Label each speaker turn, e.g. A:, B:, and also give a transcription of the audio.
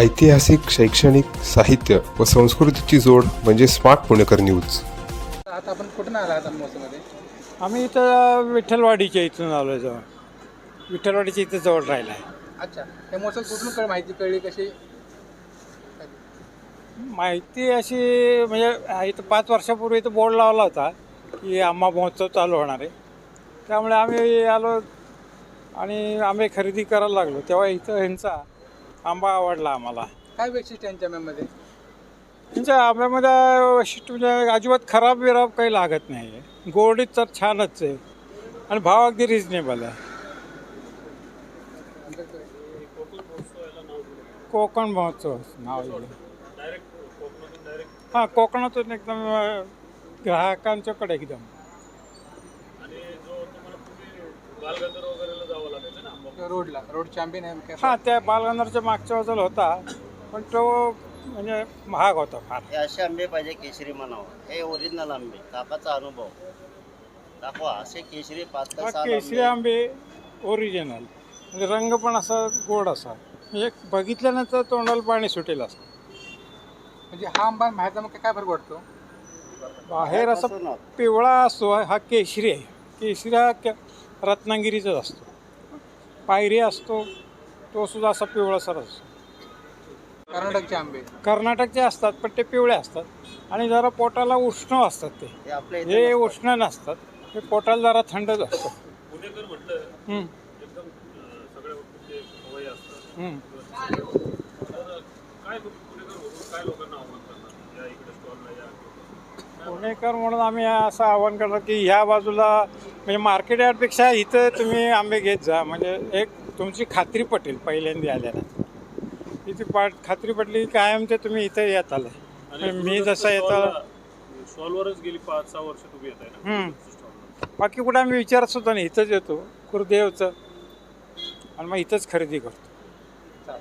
A: ऐतिहासिक शैक्षणिक साहित्य व संस्कृतीची जोड म्हणजे स्मार्ट पुणेकर न्यूज.
B: आता आपण कुठून आला
C: आम्ही इथं विठ्ठलवाडीच्या इथून आलो जवळ. विठ्ठलवाडीच्या इथं जवळ राहिला आहे
B: अच्छा. हे मोसम कुठून कळ माहिती कळली कशी?
C: माहिती अशी म्हणजे इथं पाच वर्षापूर्वी इथं बोर्ड लावला होता की आंबा महोत्सव चालू होणार आहे. त्यामुळे आम्ही आलो आणि आंबे खरेदी करायला लागलो. तेव्हा इथं ह्यांचा आंबा आवडला आम्हाला.
B: काय वैशिष्ट्य यांच्या आंब्यामध्ये
C: त्यांच्या आंब्यामध्ये वैशिष्ट्य म्हणजे अजिबात खराब बिराब काही लागत नाही. आहे गोडीत तर छानच आहे. आणि भाव अगदी रिजनेबल आहे. कोकण महोत्सव नाव आहे. हां कोकणातून एकदम अं, ग्राहकांच्याकडे एकदम.
B: रोडला रोडचे आंबे नाही काय
C: हां त्या बालगंधरच्या मागच्या बाजूला होता पण तो म्हणजे महाग होता फार.
D: हे असे आंबे पाहिजे केशरी म्हणावं. हे ओरिजिनल आंबे काकाचा अनुभव. दाखवा असे केशरी पाच
C: हा केशरी
D: आंबे.
C: आंबे ओरिजिनल म्हणजे रंग पण असा गोड असा. म्हणजे बघितल्यानंतर तोंडाला पाणी सुटेल असं.
B: म्हणजे हा आंबा बाहेरचा मग काय फरक वाटतो?
C: बाहेर असा पिवळा असतो हा केशरी आहे. केशरी हा के- रत्नागिरीचाच असतो. पायरी असतो तो सुद्धा असा पिवळासर असतो.
B: कर्नाटकचे आंबे.
C: कर्नाटकचे असतात पण ते पिवळे असतात. आणि जरा पोटाला उष्ण असतात ते.
D: हे
C: हे. उष्ण नसतात. हे पोटाला जरा थंडच असतं. पुणेकर म्हणून आम्ही असं आवाहन करतो की ह्या बाजूला म्हणजे मार्केट यार्डपेक्षा इथं तुम्ही आंबे घेत जा. म्हणजे एक तुमची खात्री पटेल पहिल्यांदा आल्यानं. इथे पाट खात्री पटली की कायम ते तुम्ही इथं येत आलं म्हणजे मी जसं येतं
E: स्टॉलवरच गेली पाच सहा वर्ष तुम्ही येत आहे ना.
C: हम्म. बाकी कुठं आम्ही विचारत सुद्धा नाही. इथंच येतो. कुरदेवचं. आणि मग इथंच खरेदी करतो.